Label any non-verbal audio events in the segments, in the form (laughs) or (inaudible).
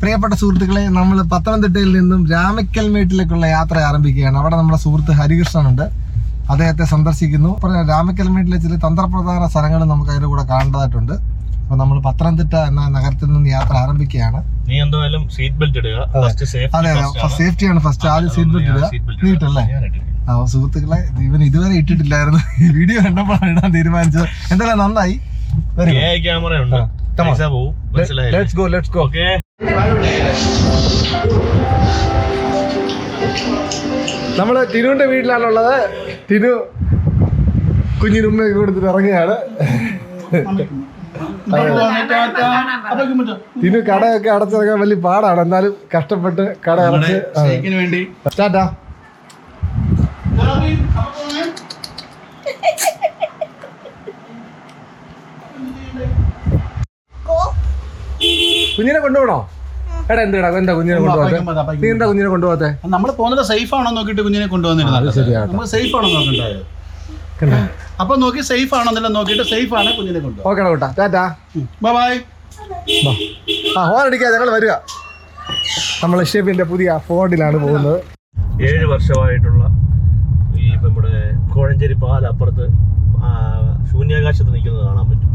പ്രിയപ്പെട്ട സുഹൃത്തുക്കളെ നമ്മൾ പത്തനംതിട്ടയിൽ നിന്നും രാമക്കൽമേട്ടിലേക്കുള്ള യാത്ര ആരംഭിക്കുകയാണ്. അവിടെ നമ്മുടെ സുഹൃത്ത് ഹരികൃഷ്ണനുണ്ട്. അദ്ദേഹത്തെ സന്ദർശിക്കുന്നു. പറഞ്ഞ രാമക്കൽമേട്ടിലെ ചില തന്ത്രപ്രധാന സ്ഥലങ്ങൾ നമുക്ക് അതിന്റെ കൂടെ കാണേണ്ടതായിട്ടുണ്ട്. അപ്പൊ നമ്മൾ പത്തനംതിട്ട എന്ന നഗരത്തിൽ നിന്ന് യാത്ര ആരംഭിക്കുകയാണ്. നീ എന്തായാലും സീറ്റ് ബെൽറ്റ് ഇടുക. അതെ. അതെ സേഫ്റ്റിയാണ് ഫസ്റ്റ് ആദ്യം സീറ്റ് ബെൽറ്റ് ഇടുക. നീ ഇട്ടല്ലേ ആ സുഹൃത്തുക്കളെ ഇവൻ ഇതുവരെ ഇട്ടിട്ടില്ലായിരുന്നു. വീഡിയോ കണ്ടപ്പോഴാണ് ഇടാൻ തീരുമാനിച്ചത്. എന്തായാലും നന്നായി. ക്യാമറ ഉണ്ട്. Let's go let's go okay നമ്മൾ ടിനുവിന്റെ വീട്ടിലാണുള്ളത്. ടിനു കുഞ്ഞിനുമ്മ കൊടുത്തിട്ട് ഇറങ്ങുകയാണ്. ടിനു കടയൊക്കെ അടച്ചിറങ്ങാൻ വലിയ പാടാണ്. എന്നാലും കഷ്ടപ്പെട്ട് കട അടച്ച് വേണ്ടി. സ്റ്റാർട്ടാ കുഞ്ഞിനെ കൊണ്ടുപോകണോ? എടാ എന്തിടാ? എന്താ കുഞ്ഞിനെ കൊണ്ടുപോകാതെ നീ എന്താ കുഞ്ഞിനെ കൊണ്ടുപോകാതെ നമ്മൾ പോകുന്നത് സേഫ് ആണോ നോക്കിയിട്ട് കുഞ്ഞിനെ കൊണ്ടുവന്നിരുന്നത്. നമ്മൾ സേഫ് ആണോ നോക്കണ്ടായത് അപ്പൊ നോക്കി സേഫ് ആണോ എന്നല്ല നോക്കിയിട്ട് സേഫ് ആണ് കുഞ്ഞിനെ കൊണ്ട് ഓക്കെ കൂട്ടാ ടാറ്റാ. ബൈ ബൈ ആ ഹോൺ അടിക്കാ ഞങ്ങൾ വരിക. നമ്മൾ ഷേപ്പിന്റെ പുതിയ ഫോണിലാണ് പോകുന്നത്. ഏഴ് വർഷമായിട്ടുള്ള ഈ നമ്മുടെ കോഴഞ്ചേരി പാല അപ്പുറത്ത് ശൂന്യാകാശത്ത് നിൽക്കുന്നത് കാണാൻ പറ്റും.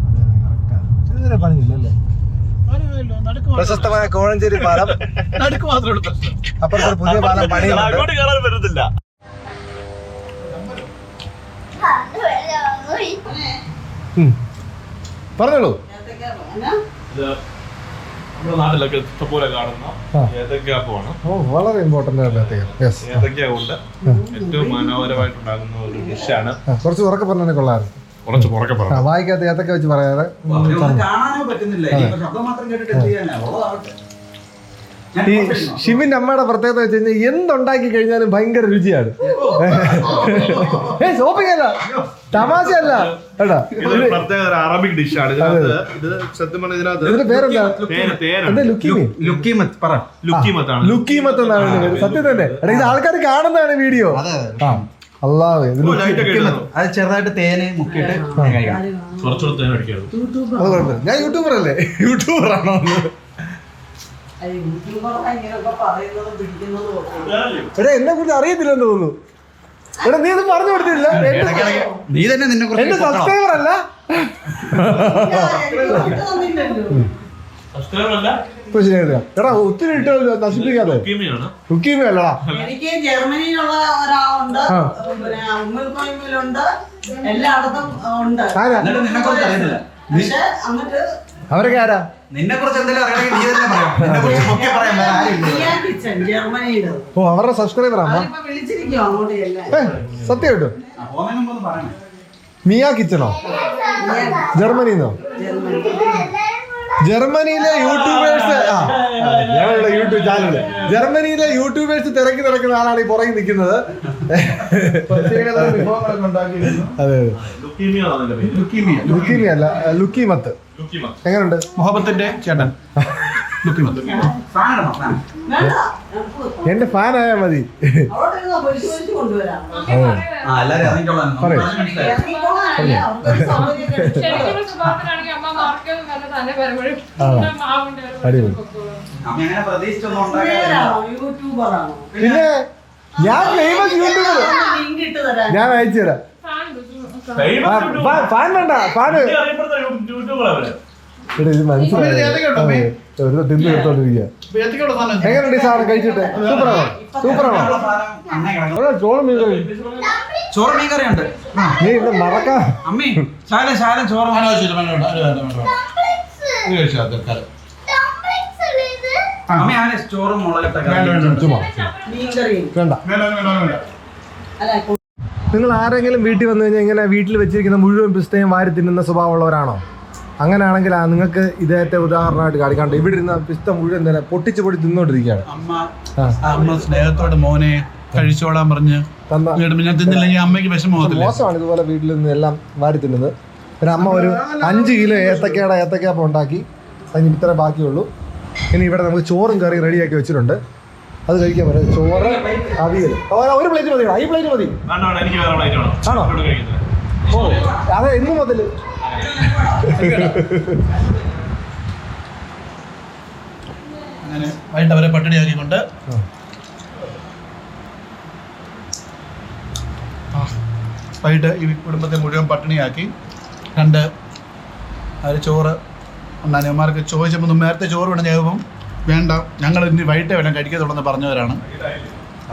ഇതുവരെ പ്രശസ്തമായ കോഴഞ്ചേരി പാലം. (laughs) നടുക്ക് മാത്രമേ ഉള്ളൂ അപ്പുറത്തൊരു പുതിയ പാലം പണി കയറാൻ പറ്റത്തില്ല. പറഞ്ഞോളൂ. നമ്മുടെ നാട്ടിലൊക്കെ ഇഷ്ടംപോലെ കാണുന്ന. ഏത്തക്കാപ്പമാണ് വളരെ ഇമ്പോർട്ടന്റ് ഏറ്റവും മനോഹരമായിട്ടുണ്ടാകുന്ന ഒരു ഡിഷാണ് കുറച്ച് ഉറക്കെ പറഞ്ഞാൽ കൊള്ളാറ് കുറച്ച് പുറകെ പറയാം വായിക്കാത്ത ഏതൊക്കെ വെച്ച് ഞാൻ ഈ ഷിമിന്റെ അമ്മയുടെ പ്രത്യേകത വെച്ച് കഴിഞ്ഞാൽ എന്തുണ്ടാക്കി കഴിഞ്ഞാലും ഭയങ്കര രുചിയാണ് ഏ ഷോപ്പിംഗ് അല്ല തമാശ അല്ല അറബിക് ഡിഷാണ് ഇത് സത്യം ഇതിന്റെ പേരെന്താ ലുക്കീമത്ത് പറ ലുക്കീമത്ത് എന്നാണ് സത്യം തന്നെ എടാ ഇത് ആൾക്കാർ കാണുന്നതാണ് വീഡിയോ ആ അള്ളാഹ് അത് ചെറുതായിട്ട് തേന് മുക്കിയിട്ട് കഴിക്കണം കുറച്ചുകൂടെ തേൻ അടിക്കാറ് അത്. കുഴപ്പമില്ല. ഞാൻ യൂട്യൂബർ അല്ലേ? യൂട്യൂബർ ആണോ എടാ എന്നെ കുറിച്ച് അറിയത്തില്ലെന്ന് തോന്നുന്നു. എടാ നീ ഇത് പറഞ്ഞു കൊടുത്തില്ല നീ തന്നെ നിന്നെ എന്റെ സബ്സ്ക്രൈബർ അല്ല. എടാ ഒത്തിരി ഇട്ട് നശിപ്പിക്കാതെ. ലുക്കീമയാണ് ലുക്കീമ അല്ലടാ എനിക്ക് ജർമ്മനിയിലുള്ള ഒരാളുണ്ട്. ആ. പിന്നെ ഉമ്മൽക്കോയിമിലുണ്ട് എല്ലായിടത്തും ഉണ്ട്. പക്ഷെ എന്നിട്ട് അവരൊക്കെ ആരാ? നിന്നെ കുറിച്ച് എന്തെങ്കിലും അറിയണമെങ്കിൽ നീ തന്നെ പറയാം. നിന്നെ കുറിച്ച് പൊക്കി പറയാൻ വേറെ ആരും മിയ കിച്ചൻ ജർമ്മനിയിൽ ഓ അവരുടെ സബ്സ്ക്രൈബർ ആണോ? അവരിപ്പോ അങ്ങോട്ട് സത്യം കേട്ടോ. മിയ കിച്ചണോ? ജർമ്മനിന്നോ? ജർമ്മനി ജർമ്മനിയിലെ യൂട്യൂബേഴ്സ് ആ ഞങ്ങളുടെ യൂട്യൂബ് ചാനൽ ജർമ്മനിയിലെ യൂട്യൂബേഴ്സ് തിരക്കി നടക്കുന്ന ആളാണ് ഈ പുറകിൽ നിൽക്കുന്നത്. അതെ അതെ. ലുക്കീമിയാണ് പേര്. ലുക്കീമിയ ലുക്കീമി അല്ല ലുക്കീമത്ത്. എങ്ങനെയുണ്ട് മുഹബത്തിന്റെ ചേട്ടൻ. (laughs) ലുക്കിമത്ത്. എന്റെ ഫാൻ ആയാ മതി പിന്നെ ഞാൻ ഫേമസ് യൂട്യൂബർ ഞാൻ അയച്ചു തരാം. ഫാൻ വേണ്ട. ഫാന്. യൂട്യൂബർ അവർ. എടാ, ഇത് മനസ്സിലായി. അമ്മേ, ഇത് ഏതൊക്കെ ഉണ്ടോ, അമ്മേ? ഒരു തിന്ന് എടുത്തോണ്ടിരിക്കുക എത്തിക്കോട്ടെ സാധനം എങ്ങനെയുണ്ട് ഈ സാധനം കഴിച്ചിട്ട്? സൂപ്പറാണോ? സൂപ്പറാണോ? എടാ, ചോറും മീൻ കറി ചോറ് മീൻ കറി ഉണ്ട് നീ ഇത് മറക്കാ. അമ്മേ ശാലം ശാലം ചോറ് ചോറും വേണ്ട നിങ്ങൾ ആരെങ്കിലും വീട്ടിൽ വന്നു കഴിഞ്ഞാൽ ഇങ്ങനെ വീട്ടിൽ വെച്ചിരിക്കുന്ന മുഴുവൻ പിസ്തയും വാരി തിന്നുന്ന സ്വഭാവമുള്ളവരാണോ? അങ്ങനെയാണെങ്കിൽ ആ നിങ്ങൾക്ക് ഇതേറ്റ ഉദാഹരണമായിട്ട് കാണിക്കാണ്ട് ഇവിടെ ഇരുന്ന പിസ്ത മുഴുവൻ തന്നെ പൊട്ടിച്ച് പൊടി തിന്നോണ്ടിരിക്കുകയാണ്. അമ്മ. അമ്മ സ്നേഹത്തോടെ മോനെ കഴിച്ചോളാൻ പറഞ്ഞ് ഞാൻ തിന്നില്ലെങ്കിൽ അമ്മയ്ക്ക് വിഷമമാകത്തില്ല മോശമാണ് ഇതുപോലെ വീട്ടിൽ നിന്ന് എല്ലാം വാരി തിന്നുന്നത്. പിന്നെ അമ്മ ഒരു അഞ്ച് കിലോ ഏത്തക്കയുടെ ഏത്തക്കാപ്പം ഉണ്ടാക്കി. അതിന് ഇത്ര ബാക്കിയുള്ളൂ. ഇനി ഇവിടെ നമുക്ക് ചോറും കറി റെഡിയാക്കി വെച്ചിട്ടുണ്ട്. അത് കഴിക്കാൻ പറ്റും. ചോറ് അവിയൽ ഒരു പ്ലേറ്റ് മതി ഈ പ്ലേറ്റ് മതി. ആണോ? അതെ ഇന്ന് മുതൽ അങ്ങനെ വൈകിട്ട് അവരെ പട്ടിണിയാക്കിക്കൊണ്ട് വൈകിട്ട് ഈ കുടുംബത്തെ മുഴുവൻ പട്ടിണിയാക്കി. രണ്ട് അവർ ചോറ് അണ്ണാനിയന്മാർക്ക് ചോദിച്ചപ്പോൾ നേരത്തെ ചോറ് വേണം ചെയ്യുമ്പം വേണ്ട ഞങ്ങൾ ഇനി വൈകിട്ടേ വേണം കഴിക്കത്തുള്ളൂ എന്ന് പറഞ്ഞവരാണ്.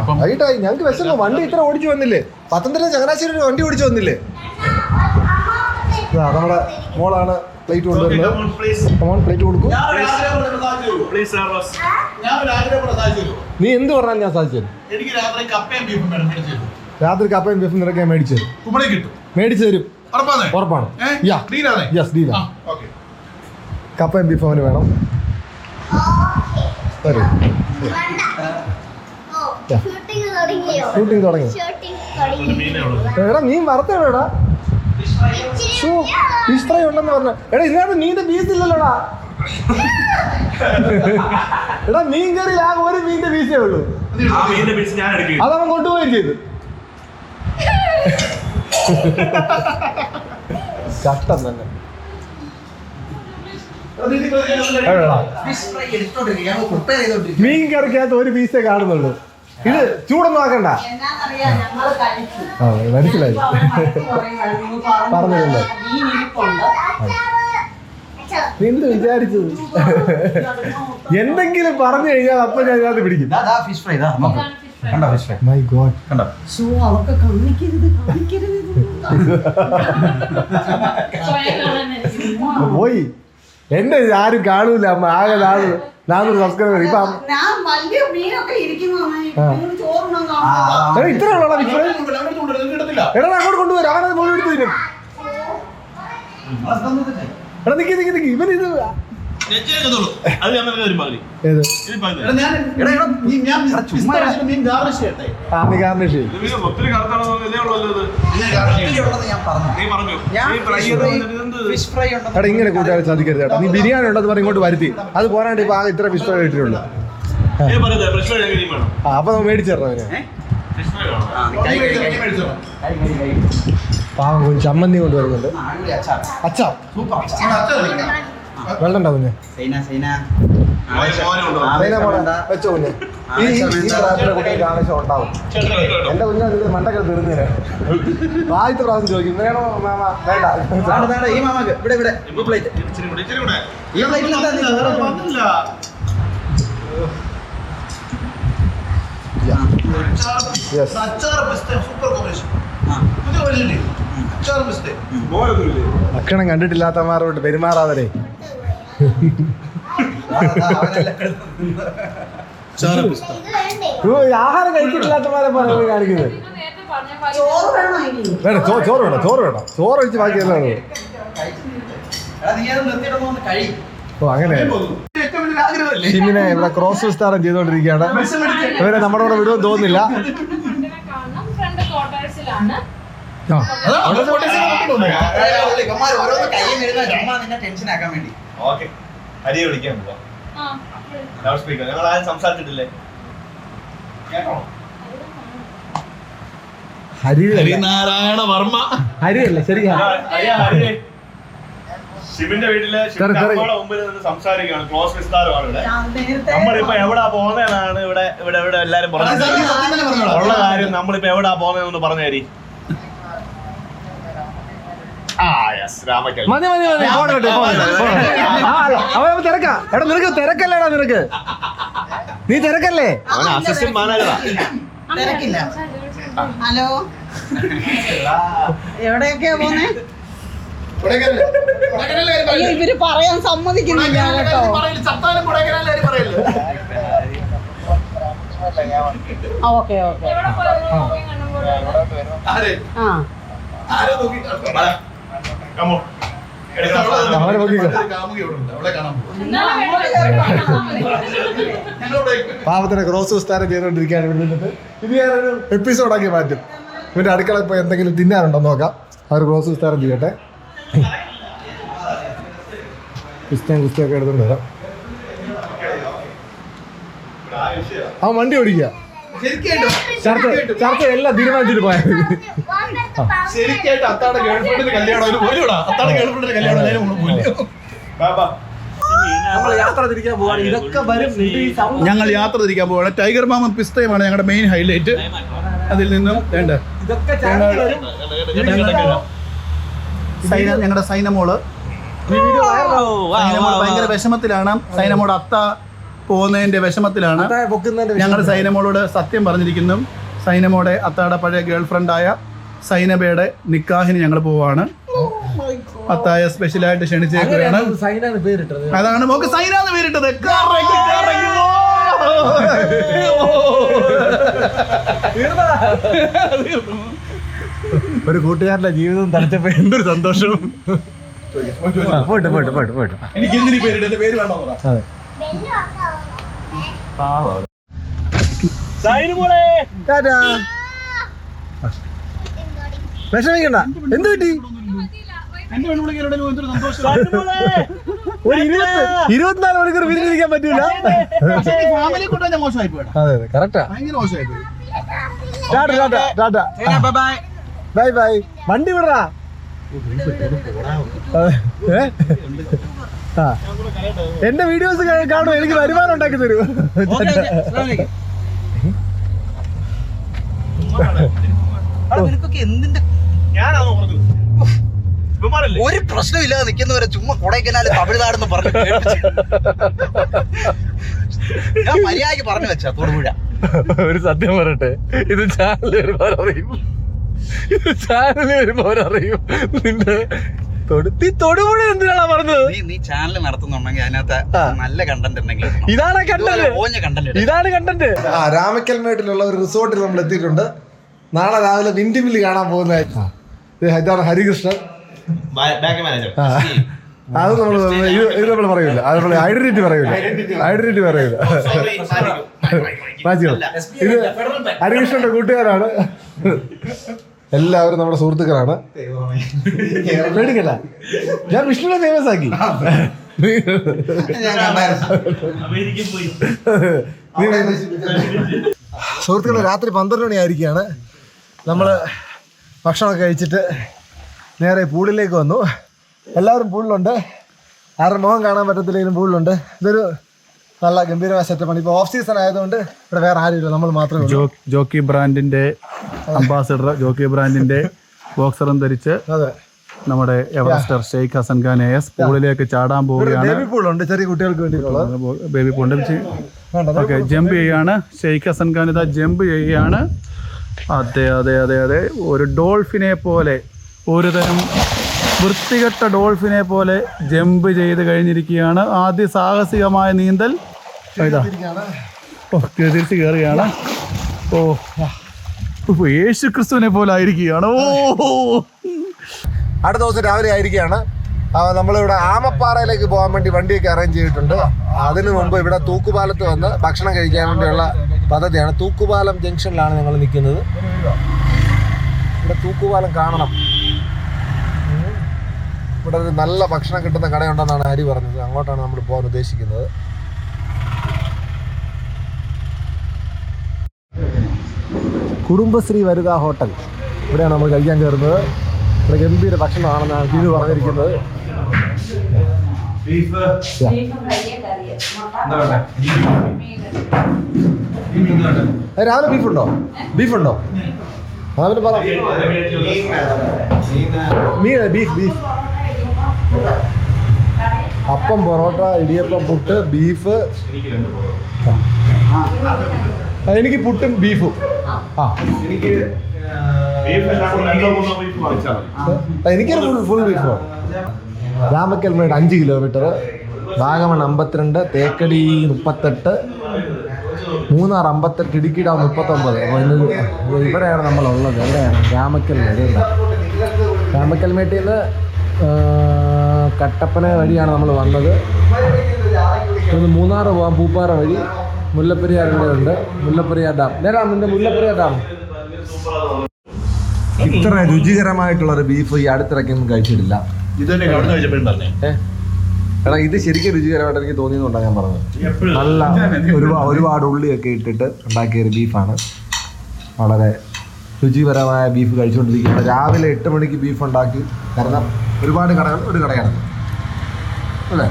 അപ്പം വൈകിട്ടായി. ഞങ്ങൾക്ക് വിശന്നു വണ്ടി ഇത്ര ഓടിച്ചു വന്നില്ലേ? പത്തനംതിട്ട ചങ്ങനാശ്ശേരി വണ്ടി ഓടിച്ചു വന്നില്ലേ? നമ്മുടെ മോളാണ് പ്ലേറ്റ് കൊണ്ടുവരുന്നത്. പ്ലേറ്റ് കൊടുക്കും? നീ എന്ത് പറഞ്ഞാൽ ഞാൻ സാധിച്ചത് എനിക്ക് രാത്രി കപ്പയും ബീഫും രാത്രി കപ്പയും ബീഫും നിനക്ക് ഞാൻ മേടിച്ചു തരും. മേടിച്ചു തരും. ഉറപ്പാണ്? യെസ് ഡീല. ആ, ഓക്കേ. കപ്പയും ബീഫും അവന് വേണം. വരൂ. ഷൂട്ടിംഗ് തുടങ്ങിയോ? ഷൂട്ടിംഗ് തുടങ്ങി. ഷൂട്ടിംഗ് തുടങ്ങി. മീനേ എടാ മീൻ വറുത്തേടാ ഷൂ ഫിഷ് ഫ്രൈ ഉണ്ടെന്ന് പറഞ്ഞു. എടാ ഇതിനകത്ത് മീന്റെ പീസ് ഇല്ലല്ലോടാ എടാ മീൻ കറി ആ ഒരു മീന്റെ പീസേ ഉള്ളൂ. ആ മീനിന്റെ പീസ് ഞാൻ എടുക്കും. അതവൻ കൊണ്ടുപോവുകയും ചെയ്തു. കഷ്ടം തന്നെ. മീൻ കറിക്കകത്ത് ഒരു പീസേ കാണുന്നുള്ളൂ. ഇത് ചൂടൊന്നും ആക്കണ്ട. മനസ്സിലായി അപ്പൊ അവർ വഴക്ക് പറയുവായിരുന്നു, നിങ്ങൾ പറഞ്ഞു പറഞ്ഞില്ലല്ലോ. മീൻ എന്ത് വിചാരിച്ചത് എന്തെങ്കിലും പറഞ്ഞു കഴിഞ്ഞാൽ അപ്പൊ ഞാൻ ഇതിനകത്ത് പിടിക്കും. ഫിഷ് ഫ്രൈ കണ്ടോ fish fry my God so അവർക്ക് കാണിക്കരുത് കാണിക്കരുത് (laughs) സ്വയം കാണാൻ പോയി. എന്റെ ആരും കാണൂല അമ്മ ആകെ നാല് നാനൂറ് സബ്സ്ക്രൈബർ ഇപ്പൊ ഇത്ര ഉള്ളടാ എടാ അങ്ങോട്ട് കൊണ്ടുവരാം. അവനത് മുഴുവൻ എടുത്തു എടാ നിക്ക് നിക്ക് നിക്കി. ഇവൻ ഇത് ഇങ്ങനെ കൂട്ടുകാരെ സാധിക്കരുത് കേട്ടോ. നീ ബിരിയാണി ഉണ്ടെന്ന് പറഞ്ഞ് ഇങ്ങോട്ട് വരുത്തി. അത് പോരാണ്ട് ഇപ്പൊ ഇത്ര ഫിഷ് ഫ്രൈ ആ അപ്പൊ നമ്മൾ മേടിച്ചു തരണം അവന് ഫിഷ് ഫ്രൈ വേണം നീ മേടിച്ചോ, നീ മേടിച്ചോ. പാവം ചമ്മന്തി കൊണ്ട് വരുന്നുണ്ട്. അച്ഛാ സൂപ്പർ. വെള്ളം ഉണ്ടാവും കുഞ്ഞ്? സൈന സൈന. വെച്ചോ കുഞ്ഞ്. ഈ ഈ- ഈ പ്രായത്തിലെ കുട്ടികൾക്ക് ആവശ്യം ഉണ്ടാവും. എന്റെ കുഞ്ഞ് അതിൽ മണ്ടൊക്കെ തീർന്നേനെ. ആദ്യത്തെ പ്രാവശ്യം ചോദിക്കും വേണോ മാമ? വേണ്ട. ഈ മാമക്ക്. ഇവിടെ ഇവിടെ. ഈ പ്ലേറ്റ് ഈ പ്ലേറ്റിൽ എന്താ മോനൊന്നുമില്ലേ ഭക്ഷണം കണ്ടിട്ടില്ലാത്തമാരോട് പെരുമാറാതെ ആഹാരം കഴിച്ചിട്ടില്ലാത്തമാരെ കാണിക്കുന്നത് പറഞ്ഞ പോലെ ചോറ് വേണോ ഇനി വേണ്ട ചോറ് വേണം ചോറ് വേണം ചോറ് ഒഴിച്ച് ബാക്കി എല്ലാം ഓ അങ്ങനെ. ടീമിനെ ഇവിടെ ക്രോസ് വിസ്താരം ചെയ്തുകൊണ്ടിരിക്കുകയാണ് ഇവരെ നമ്മുടെ കൂടെ വിടുമെന്ന് തോന്നുന്നില്ല. നിന്നെ ടെൻഷൻ ആക്കാൻ വേണ്ടി. ഓക്കെ. ഹരിയെ വിളിക്കാൻ പോവാം. ആ ലൗഡ് സ്പീക്കർ. ഞങ്ങൾ ആരും സംസാരിച്ചിട്ടില്ലേ? കേട്ടോ ഹരി ഹരിനാരായണ വർമ്മ. ഹരിയല്ല ശരിയാ ഹരിയാ ഹരിയെ. ശിവന്റെ വീട്ടിൽ മുമ്പിൽ നിന്ന് സംസാരിക്കുകയാണ്. ക്ലോസ് വിസ്താരമാണ് ഇവിടെ. നമ്മളിപ്പോ എവിടാ പോകുന്നതെന്നാണ് ഇവിടെ ഇവിടെ ഇവിടെ എല്ലാരും പറഞ്ഞത്. ഉള്ള കാര്യം നമ്മളിപ്പോ എവിടാ പോകുന്നതെന്ന് പറഞ്ഞു തരി മതി മതി മതി. ഫോൺ കെട്ട് അവൻ തിരക്കാ. എടാ നിനക്ക് തിരക്കല്ലേടാ നിനക്ക്? നീ തിരക്കല്ലേ? തിരക്കില്ല. ഹലോ? എവിടെയൊക്കെയാ പോന്നെ? ഇവർ പറയാൻ സമ്മതിക്കുന്നില്ല കേട്ടോ? Okay okay? ആ. ആരോ നോക്കിയിട്ടാണ്. വാ. Come on. എടുക്കാം. ഒരു ഉണ്ട്. അവളെ കാണാൻ പോകും. എന്നാലും വേണ്ട, കയറി കാണാൻ മതി. ഞങ്ങളിവിടെ പാവത്തിനെ ക്രോസ് വിസ്താരം ചെയ്തുകൊണ്ടിരിക്കുകയാണ് ഇവിടെ നിന്നിട്ട് ഇത് ഞാനൊരു എപ്പിസോഡാക്കി മാറ്റും ഇവന്റെ അടുക്കള ഇപ്പൊ എന്തെങ്കിലും തിന്നാനുണ്ടോ നോക്കാം അവർ ക്രോസ് വിസ്താരം ചെയ്യട്ടെ ക്രിസ്ത്യൻ ക്രിസ്ത്യൻ ഒക്കെ എടുത്തോണ്ട് വരാം ആ വണ്ടി ഓടിക്കുക ചർച്ച ചർച്ച എല്ലാം തീരുമാനിച്ചിട്ട് പോയത് ശരിക്കായിട്ട് അത്താടെ ഗേൾഫ്രണ്ടിന്റെ കല്യാണം അതിന് പോലും അത്താടെ ഗേൾഫ്രണ്ടിന്റെ കല്യാണം അതിന് പോലും പോലും വാ, വാ. നമ്മൾ യാത്ര തിരിക്കാൻ പോവാണ്. ഇതൊക്കെ വരും. ഇത് ഈ ഞങ്ങൾ യാത്ര തിരിക്കാൻ പോവാണ്. ടൈഗർ മാമൻ പിസ്തയമാണ് ഞങ്ങളുടെ മെയിൻ ഹൈലൈറ്റ് അതിൽ നിന്നും വേണ്ട. ഞങ്ങളുടെ സൈനമോൾ. ഈ വീഡിയോ വൈറലാവും. സൈനമോൾ ഭയങ്കര വിഷമത്തിലാണ്. സൈനമോട് അത്ത പോകുന്നതിന്റെ വിഷമത്തിലാണ്. ഞങ്ങൾ. സൈനമോളോട് സത്യം പറഞ്ഞിരിക്കുന്നു. സൈനമോടെ അത്താടെ പഴയ ഗേൾ ഫ്രണ്ടായ സൈനബയുടെ നിക്കാഹിന് ഞങ്ങൾ പോവാണ്. അത്തായ സ്പെഷ്യലായിട്ട് ക്ഷണിച്ചേക്കുകയാണ് അതാണ് മോക്ക് സൈന എന്ന് പേരിട്ടത്. ഒരു കൂട്ടുകാരന്റെ ജീവിതം തടച്ചപ്പോ എന്തൊരു സന്തോഷം. പോട്ടെ പോട്ടെ പോട്ടെ പോട്ടെ എനിക്ക് എന്തിനീ പേരിട്ട്? എന്റെ പേര് വേണോ. അതെ. ടാറ്റാ. വിഷമിക്കണ്ട. എന്ത് പറ്റി? (laughs) ഒരു ഇരുപത്തി ഇരുപത്തിനാല് മണിക്കൂർ വിരിഞ്ഞിരിക്കാൻ പറ്റൂല? അതെ അതെ കറക്റ്റാ. ഭയങ്കര മോശമായി പോയി. Tata tata tata. Bye bye. വണ്ടി വിടറാ? ആ. എന്റെ വീഡിയോസ് കാണും എനിക്ക് വരുമാനം ഉണ്ടാക്കി തരൂ. എന്തിന്റെ ഒരു പ്രശ്നമില്ലാതെ നിൽക്കുന്നവരെ ചുമ്മാ കൊടൈക്കനാല് തമിഴ്നാടെന്ന് പറഞ്ഞു. ഞാൻ മര്യാദയ്ക്ക് പറഞ്ഞു വെച്ചാ തൊടുപുഴ. ഒരു സത്യം പറയട്ടെ. ഇത് ചാനൽ വരുമ്പോൾ അറിയും. ഇത് ചാനൽ വരുമ്പോൾ അറിയും. നിന്റെ തൊടുത്തി തൊടുപുഴ എന്തിനാണ് പറഞ്ഞത്? നീ നീ ചാനൽ നടത്തുന്നുണ്ടെങ്കിൽ അതിനകത്ത് നല്ല കണ്ടന്റ് ഉണ്ടെങ്കിൽ ഇതാണ് കണ്ടന്റ് ഇതാണ് കണ്ടന്റ് ആ രാമക്കൽമേട്ടിലുള്ള ഒരു റിസോർട്ടിൽ നമ്മൾ എത്തിയിട്ടുണ്ട്. നാളെ രാവിലെ വിൻഡിമിൽ കാണാൻ പോകുന്നതായിരുന്നു ഇതാണ് ഹരികൃഷ്ണൻ. Bank manager. അത് നമ്മൾ ഇത് നമ്മൾ പറയൂല. അത് നമ്മൾ ഐഡന്റിറ്റി പറയൂല. ഐഡന്റിറ്റി പറയൂല. (laughs) ഇത് ഹരികൃഷ്ണന്റെ കൂട്ടുകാരാണ്. എല്ലാവരും നമ്മുടെ സുഹൃത്തുക്കളാണ്. പേടിക്കല്ല ഞാൻ വിഷ്ണുവിനെ ഫേമസ് ആക്കി. സുഹൃത്തുക്കളെ രാത്രി പന്ത്രണ്ട് മണി ആയിരിക്കുകയാണ് നമ്മൾ ഭക്ഷണമൊക്കെ കഴിച്ചിട്ട് നേരെ പൂളിലേക്ക് വന്നു. എല്ലാവരും പൂളിലുണ്ട്. ആരുടെ മുഖം കാണാൻ പറ്റത്തില്ലെങ്കിലും പൂളിലുണ്ട്. ഇതൊരു നല്ല ഗംഭീരമായ സെറ്റപ്പാണ് ഇപ്പോൾ ഓഫ് സീസൺ ആയതുകൊണ്ട് ഇവിടെ വേറെ ആരും ഇല്ല നമ്മൾ മാത്രമേ ഉള്ളൂ. ജോക്കി ബ്രാൻഡിന്റെ അംബാസിഡർ ജോക്കി ബ്രാൻഡിന്റെ (laughs) ബോക്സറും ധരിച്ച് അതെ. നമ്മുടെ എവറസ്റ്റർ ഷെയ്ഖ് ഹസൻ ഖാൻ എസ് പൂളിലേക്ക് ചാടാൻ പോവുകയാണ്. ബേബി പൂളുണ്ട്. ചെറിയ കുട്ടികൾക്ക് വേണ്ടിയിട്ടുള്ളത്. ബേബി പോണ്ട് വേണ്ട ഓക്കെ ജമ്പ് ചെയ്യാണ്. ഷെയ്ഖ് ഹസൻ ഖാൻ ഇതാ ജമ്പ് ചെയ്യുകയാണ് അതെ അതെ അതെ അതെ. ഒരു ഡോൾഫിനെ പോലെ ഒരു തരം വൃത്തികെട്ട ഡോൾഫിനെ പോലെ ജമ്പ് ചെയ്ത് കഴിഞ്ഞിരിക്കുകയാണ്. ആദ്യ സാഹസികമായ നീന്തൽ. ഇതാ. ഓ തിരിച്ച് കയറുകയാണ്. ഓ ഉഫ്, യേശു ക്രിസ്തുവിനെ പോലെ ആയിരിക്കുകയാണ്. ഓ അടുത്ത ദിവസം രാവിലെ ആയിരിക്കുകയാണ്. നമ്മളിവിടെ ആമപ്പാറയിലേക്ക് പോകാൻ വേണ്ടി വണ്ടിയൊക്കെ അറേഞ്ച് ചെയ്തിട്ടുണ്ട്. അതിനു മുമ്പ് ഇവിടെ തൂക്കുപാലത്ത് വന്ന് ഭക്ഷണം കഴിക്കാൻ വേണ്ടിയുള്ള പദ്ധതിയാണ്. തൂക്കുപാലം ജംഗ്ഷനിലാണ് ഞങ്ങൾ നിൽക്കുന്നത്. ഇവിടെ തൂക്കുപാലം കാണണം. ഇവിടെ ഒരു നല്ല ഭക്ഷണം കിട്ടുന്ന കടയുണ്ടെന്നാണ് ഹരി പറഞ്ഞത്. അങ്ങോട്ടാണ് നമ്മൾ പോകാൻ ഉദ്ദേശിക്കുന്നത്. കുടുംബശ്രീ വരുക ഹോട്ടൽ. ഇവിടെയാണ് നമ്മൾ കഴിക്കാൻ കയറുന്നത്. ഇവിടെ ഗംഭീര ഭക്ഷണമാണെന്നാണ് ഇത് പറഞ്ഞിരിക്കുന്നത്. രാവിലെ ബീഫ് ഉണ്ടോ ബീഫ് ഉണ്ടോ രാവിലെ പറ. മീൻ beef beef. Appam parotta idiyappam puttu beef. ആ, എനിക്ക് പുട്ടും ബീഫും. ആ. ആ, എനിക്കൊരു full full beef Ramakkal Ramakkalmedu അഞ്ച് കിലോമീറ്റർ. വാഗമൺ അമ്പത്തിരണ്ട് തേക്കടി മുപ്പത്തെട്ട് മൂന്നാർ അമ്പത്തെട്ട് ഇടുക്കി ഡാം മുപ്പത്തൊമ്പത്. അപ്പോൾ ഇന്ന് ഇവിടെയാണ് നമ്മളുള്ളത്. എവിടെയാണ്? രാമക്കൽമേട് ഇവിടെ. രാമക്കൽമേട്ടിൽ നിന്ന് കട്ടപ്പന വഴിയാണ് നമ്മൾ വന്നത്. ഇവിടുന്ന് മൂന്നാർ പോകാം പൂപ്പാറ വഴി. മുല്ലപ്പെരിയാർ ഇവിടെ ഉണ്ട്. മുല്ലപ്പെരിയാർ ഡാം. നേരാ നിന്റെ മുല്ലപ്പെരിയാർ ഡാം. ഇത്ര രുചികരമായിട്ടുള്ള ഒരു ബീഫ് ഈ അടുത്തിടയ്ക്കൊന്നും കഴിച്ചിട്ടില്ല? എടാ ഇത് ശരിക്കും രുചികരമായിട്ട് എനിക്ക് തോന്നിയെന്നുണ്ടാണ് ഞാൻ പറഞ്ഞത്. നല്ല ഒരുപാട് ഒരുപാട് ഉള്ളിയൊക്കെ ഇട്ടിട്ട് ഉണ്ടാക്കിയ ഒരു ബീഫാണ്. വളരെ രുചികരമായ ബീഫ് കഴിച്ചുകൊണ്ടിരിക്കുകയാണ്. രാവിലെ എട്ട് മണിക്ക് ബീഫ് ഉണ്ടാക്കി കാരണം ഒരുപാട് കടകൾ ഒരു കടയാണ്. അല്ലേ?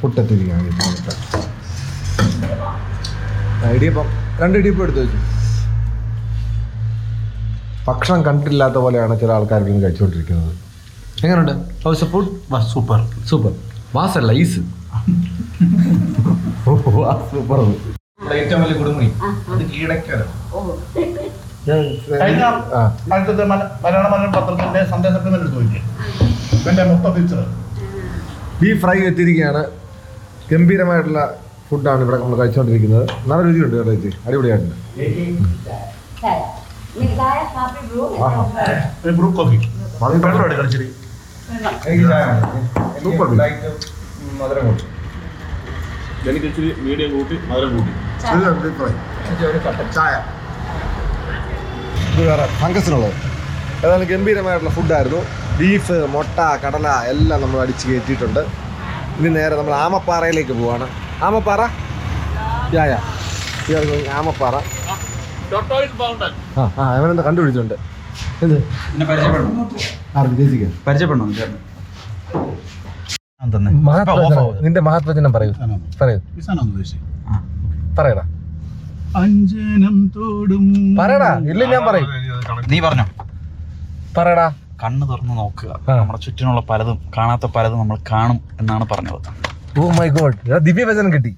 പുട്ടെത്തിരിക്കുകയാണ് ഇടിയപ്പം. രണ്ട് ഇടിയപ്പം എടുത്തു വെച്ചു. ഭക്ഷണം കണ്ടിട്ടില്ലാത്ത പോലെയാണ് ചില ആൾക്കാർക്ക് കഴിച്ചുകൊണ്ടിരിക്കുന്നത്. എങ്ങനെയുണ്ട് ഹൗസ് ഫുഡ്? സൂപ്പർ. സൂപ്പർ. വാസല്ല ഈസ്. (laughs) (laughs) സൂപ്പർ. ഏറ്റവും വലിയ കുടുംബി അത് കീഴക്കര കഴിഞ്ഞ ആ. അടുത്തത് മല- മലയാള മനോരമ പത്രത്തിന്റെ സന്ദേശ സപ്ലിമെന്റ് എടുത്ത് നോക്കിയേ ഇവന്റെ മൊത്തം പിക്ചർ ബീഫ് ഫ്രൈ എത്തിയിരിക്കുകയാണ്. ഗംഭീരമായിട്ടുള്ള ഫുഡാണ് ഇവിടെ നമ്മൾ കഴിച്ചുകൊണ്ടിരിക്കുന്നത്. നല്ല രുചിയുണ്ട് കേട്ടോ ചേച്ചി. അടിപൊളിയായിട്ടുണ്ട്. എനിക്ക് ഇച്ചിരി മീഡിയം കൂട്ടി മധുരം കൂട്ടി. ചായ. ഇത് വേറെ ഫംഗസിനുള്ളത്. ഏതായാലും ഗംഭീരമായിട്ടുള്ള ഫുഡായിരുന്നു. ബീഫ് മുട്ട കടല എല്ലാം നമ്മൾ അടിച്ച് കയറ്റിയിട്ടുണ്ട്. ഇനി നേരെ നമ്മൾ ആമപ്പാറയിലേക്ക് പോവാണ്. ആമപ്പാറ? യാ യാ. We are going ആമപ്പാറ ആ ആ അവനെന്താ കണ്ടുപിടിച്ചിട്ടുണ്ട്? എന്ത്? പരിചയപ്പെടണം പരിചയപ്പെടണം ചേട്ടൻ നിന്റെ മഹാത്മജനം പറയൂ. പറയൂ. പറയടാ. അഞ്ജനം തോടും. പറയടാ ഇല്ല ഞാൻ പറയും. നീ പറഞ്ഞോ? പറയടാ. കണ്ണ് തുറന്ന് നോക്കുക. നമ്മുടെ ചുറ്റിനുള്ള പലതും കാണാത്ത പലതും നമ്മൾ കാണും എന്നാണ് പറഞ്ഞത്. ഓ മൈ ഗോഡ് ദിവ്യവചനം കിട്ടി.